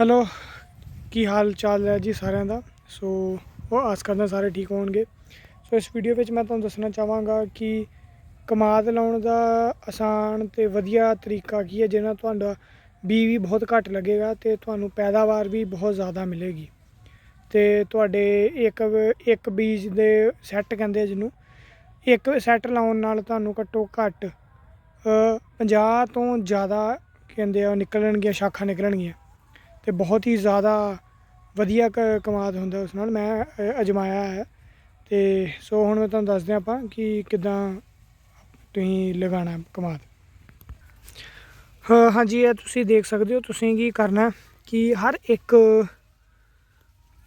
Hello ਕੀ ਹਾਲ ਚਾਲ ਹੈ ਜੀ ਸਾਰਿਆਂ ਦਾ? ਸੋ ਉਹ ਆਸ ਕਰਦਾ ਸਾਰੇ ਠੀਕ ਹੋਣਗੇ। ਸੋ ਇਸ ਵੀਡੀਓ ਵਿੱਚ ਮੈਂ ਤੁਹਾਨੂੰ ਦੱਸਣਾ ਚਾਹਾਂਗਾ ਕਿ ਕਮਾਦ ਲਾਉਣ ਦਾ ਆਸਾਨ ਤੇ ਵਧੀਆ ਤਰੀਕਾ ਕੀ ਹੈ ਜਿਹਨਾਂ ਤੁਹਾਡਾ ਬੀ ਵੀ ਬਹੁਤ ਘੱਟ ਲੱਗੇਗਾ ਤੇ ਤੁਹਾਨੂੰ ਪੈਦਾਵਾਰ ਵੀ ਬਹੁਤ ਜ਼ਿਆਦਾ ਮਿਲੇਗੀ। ਤੇ ਤੁਹਾਡੇ ਇੱਕ ਇੱਕ ਬੀਜ ਦੇ ਸੈੱਟ ਕਹਿੰਦੇ ਆ ਜਿਹਨੂੰ। ਇੱਕ ਸੈੱਟ ਲਾਉਣ ਨਾਲ ਤੁਹਾਨੂੰ ਘੱਟੋ ਘੱਟ ਅ, 50 ਤੋਂ ਜ਼ਿਆਦਾ ਕਹਿੰਦੇ ਆ ਨਿਕਲਣਗੀਆਂ ਸ਼ਾਖਾਂ ਨਿਕਲਣਗੀਆਂ। ਤੇ ਬਹੁਤ ਹੀ ਜ਼ਿਆਦਾ ਵਧੀਆ ਕ- ਕਮਾਦ ਹੁੰਦਾ ਉਸ ਨਾਲ, ਮੈਂ ਅਜਮਾਇਆ ਹੈ। ਤੇ ਸੋ ਹੁਣ ਮੈਂ ਤੁਹਾਨੂੰ ਦੱਸਦੇ ਆਪਾਂ ਕਿ ਕਿਦਾਂ ਤੁਸੀਂ ਲਗਾਉਣਾ ਕਮਾਦ। ਹਾਂ, ਹਾਂਜੀ, ਇਹ ਤੁਸੀਂ ਦੇਖ ਸਕਦੇ ਹੋ, ਤੁਸੀਂ ਕੀ ਕਰਨਾ ਕਿ ਹਰ ਇੱਕ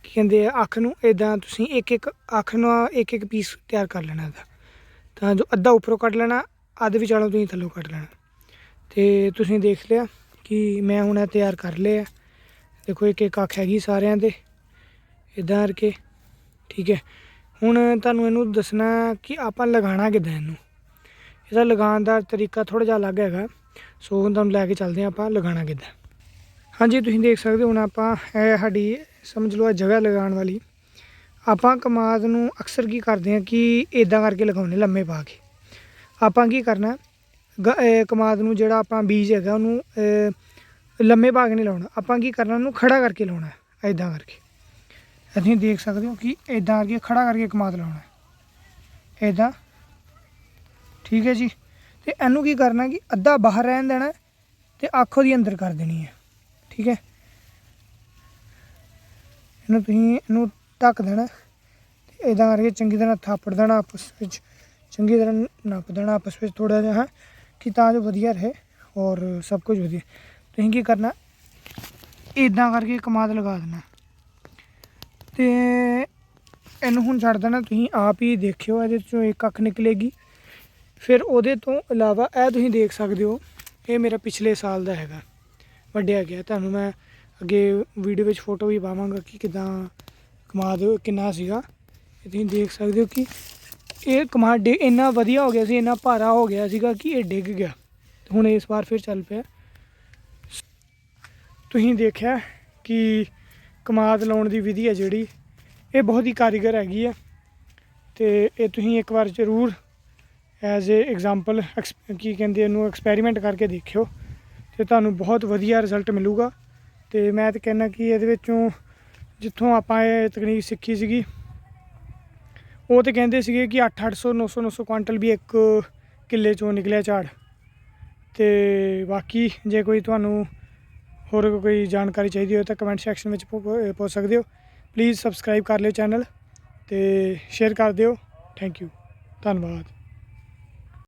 ਕੀ ਕਹਿੰਦੇ ਆ, ਅੱਖ ਨੂੰ ਇਦਾਂ ਤੁਸੀਂ ਇੱਕ ਇੱਕ ਅੱਖ ਨੂੰ ਇੱਕ ਇੱਕ ਪੀਸ ਤਿਆਰ ਕਰ ਲੈਣਾ ਇਹਦਾ। ਤਾਂ ਜੋ ਅੱਧਾ ਉੱਪਰੋਂ ਕੱਢ ਲੈਣਾ, ਅੱਧ ਵਿਚਾਲੋਂ ਤੁਸੀਂ ਥੱਲੋਂ ਕੱਢ ਲੈਣਾ। ਤੇ ਤੁਸੀਂ ਦੇਖ ਲਿਆ ਕਿ ਮੈਂ ਹੁਣ ਇਹ ਤਿਆਰ ਕਰ ਲਿਆ। ਦੇਖੋ ਇੱਕ ਇੱਕ ਅੱਖ ਹੈਗੀ ਸਾਰਿਆਂ ਦੇ ਇਦਾਂ ਕਰਕੇ, ਠੀਕ ਹੈ। ਹੁਣ ਤੁਹਾਨੂੰ ਇਹਨੂੰ ਦੱਸਣਾ ਕਿ ਆਪਾਂ ਲਗਾਉਣਾ ਕਿੱਦਾਂ ਇਹਨੂੰ? ਇਹਦਾ ਲਗਾਉਣ ਦਾ ਤਰੀਕਾ ਥੋੜਾ ਜਿਹਾ ਅਲੱਗ ਹੈਗਾ। ਸੋ ਹੁਣ ਤੁਹਾਨੂੰ ਲੈ ਕੇ ਚੱਲਦੇ ਹਾਂ ਆਪਾਂ ਲਗਾਉਣਾ ਕਿੱਦਾਂ। ਹਾਂਜੀ, ਤੁਸੀਂ ਦੇਖ ਸਕਦੇ ਹੋ ਹੁਣ ਆਪਾਂ ਇਹ ਸਾਡੀ, ਸਮਝ ਲਓ ਜਗ੍ਹਾ ਲਗਾਉਣ ਵਾਲੀ। ਆਪਾਂ ਕਮਾਦ ਨੂੰ ਅਕਸਰ ਕੀ ਕਰਦੇ ਹਾਂ ਕਿ ਇਦਾਂ ਕਰਕੇ ਲਗਾਉਂਦੇ ਲੰਮੇ ਪਾ ਕੇ। ਆਪਾਂ ਕੀ ਕਰਨਾ, ਗ- ਕਮਾਦ ਨੂੰ ਜਿਹੜਾ ਆਪਾਂ ਬੀਜ ਹੈਗਾ ਉਹਨੂੰ ਲੰਮੇ ਭਾਗ ਨਹੀਂ ਲਾਉਣਾ। ਆਪਾਂ ਕੀ ਕਰਨਾ, ਉਹਨੂੰ ਖੜਾ ਕਰਕੇ ਲਾਉਣਾ ਐਦਾਂ ਕਰਕੇ। ਤੁਸੀਂ ਦੇਖ ਸਕਦੇ ਹੋ ਕਿ ਐਦਾਂ ਕਰਕੇ ਖੜਾ ਕਰਕੇ ਕਮਾਦ ਲਾਉਣਾ ਐਦਾਂ ਠੀਕ ਹੈ ਜੀ? ਤੇ ਇਹਨੂੰ ਕੀ ਕਰਨਾ ਕਿ ਅੱਧਾ ਬਾਹਰ ਰਹਿਣ ਦੇਣਾ ਤੇ ਅੱਖ ਉਹਦੀ ਅੰਦਰ ਕਰ ਦੇਣੀ ਹੈ। ਠੀਕ ਹੈ? ਇਹਨੂੰ ਤੁਸੀਂ ਇਹਨੂੰ ਢੱਕ ਦੇਣਾ ਤੇ ਇਦਾਂ ਕਰਕੇ ਚੰਗੀ ਤਰ੍ਹਾਂ ਥਾਪੜ ਦੇਣਾ ਆਪਸ ਵਿੱਚ। ਚੰਗੀ ਤਰ੍ਹਾਂ ਨੱਪ ਦੇਣਾ ਆਪਸ ਵਿੱਚ ਥੋੜਾ ਜਿਹਾ, ਕਿ ਤਾਂ ਜੋ ਵਧੀਆ ਰਹੇ ਔਰ ਸਭ ਕੁਝ ਵਧੀਆ। ਤੁਸੀਂ ਕੀ ਕਰਨਾ? ਇਦਾਂ ਕਰਕੇ ਕਮਾਦ ਲਗਾ ਦੇਣਾ। ਤੇ ਇਹਨੂੰ ਹੁਣ ਛੱਡ ਦੇਣਾ, ਤੁਸੀਂ ਆਪ ਹੀ ਦੇਖਿਓ, ਇਹਦੇ ਚੋਂ ਇੱਕ ਅੱਖ ਨਿਕਲੇਗੀ। ਫਿਰ ਉਹਦੇ ਤੋਂ ਇਲਾਵਾ ਇਹ ਤੁਸੀਂ ਦੇਖ ਸਕਦੇ ਹੋ, ਇਹ ਮੇਰਾ ਪਿਛਲੇ ਸਾਲ ਦਾ ਹੈਗਾ। ਵੱਡਿਆ ਗਿਆ। ਤੁਹਾਨੂੰ ਮੈਂ ਅੱਗੇ ਵੀਡੀਓ ਵਿੱਚ ਫੋਟੋ ਵੀ ਪਾਵਾਂਗਾ ਕਿ ਕਿਦਾਂ ਕਮਾਦ ਕਿੰਨਾ ਸੀਗਾ। ਇਹ ਤੁਸੀਂ ਦੇਖ ਸਕਦੇ ਹੋ ਕਿ ਇਹ ਕਮਾਦ ਡੇ ਇੰਨਾ ਵਧੀਆ ਹੋ ਗਿਆ ਸੀ, ਇੰਨਾ ਭਾਰਾ ਹੋ ਗਿਆ ਸੀਗਾ ਕਿ ਇਹ ਡਿੱਗ ਗਿਆ। ਹੁਣ ਇਸ ਵਾਰ ਫਿਰ ਚੱਲ ਪਿਆ। ਤੁਸੀਂ ਦੇਖਿਆ ਕਿ ਕਮਾਦ ਲਾਉਣ ਦੀ ਵਿਧੀ ਹੈ ਜਿਹੜੀ, ਇਹ ਬਹੁਤ ਹੀ ਕਾਰੀਗਰ ਹੈਗੀ ਹੈ ਤੇ ਇਹ ਤੁਸੀਂ ਇੱਕ ਵਾਰ ਜ਼ਰੂਰ ਐਜ਼ ਅ ਐਗਜ਼ਾਮਪਲ ਕੀ ਕਹਿੰਦੇ ਇਹਨੂੰ, ਐਕਸਪੈਰੀਮੈਂਟ ਕਰਕੇ ਦੇਖਿਓ ਤੇ ਤੁਹਾਨੂੰ ਬਹੁਤ ਵਧੀਆ ਰਿਜ਼ਲਟ ਮਿਲੂਗਾ। ਤੇ ਮੈਂ ਤਾਂ ਕਹਿੰਦਾ ਕਿ ਇਹਦੇ ਵਿੱਚੋਂ ਜਿੱਥੋਂ ਆਪਾਂ ਇਹ ਤਕਨੀਕ ਸਿੱਖੀ ਸੀਗੀ, ਉਹ ਤੇ ਕਹਿੰਦੇ ਸੀਗੇ ਕਿ 8 800 900 900 ਕੁਆਂਟਲ ਵੀ ਇੱਕ ਕਿੱਲੇ ਚੋਂ ਨਿਕਲਿਆ ਝਾੜ। ਤੇ ਬਾਕੀ ਜੇ ਕੋਈ ਤੁਹਾਨੂੰ ਹੋਰ ਕੋਈ ਜਾਣਕਾਰੀ ਚਾਹੀਦੀ ਹੋਵੇ ਤਾਂ ਕਮੈਂਟ ਸੈਕਸ਼ਨ ਵਿੱਚ ਪੁੱਛ ਸਕਦੇ ਹੋ। ਪਲੀਜ਼ ਸਬਸਕ੍ਰਾਈਬ ਕਰ ਲਿਓ ਚੈਨਲ ਤੇ ਸ਼ੇਅਰ ਕਰ ਦਿਓ। ਥੈਂਕ ਯੂ ਧੰਨਵਾਦ।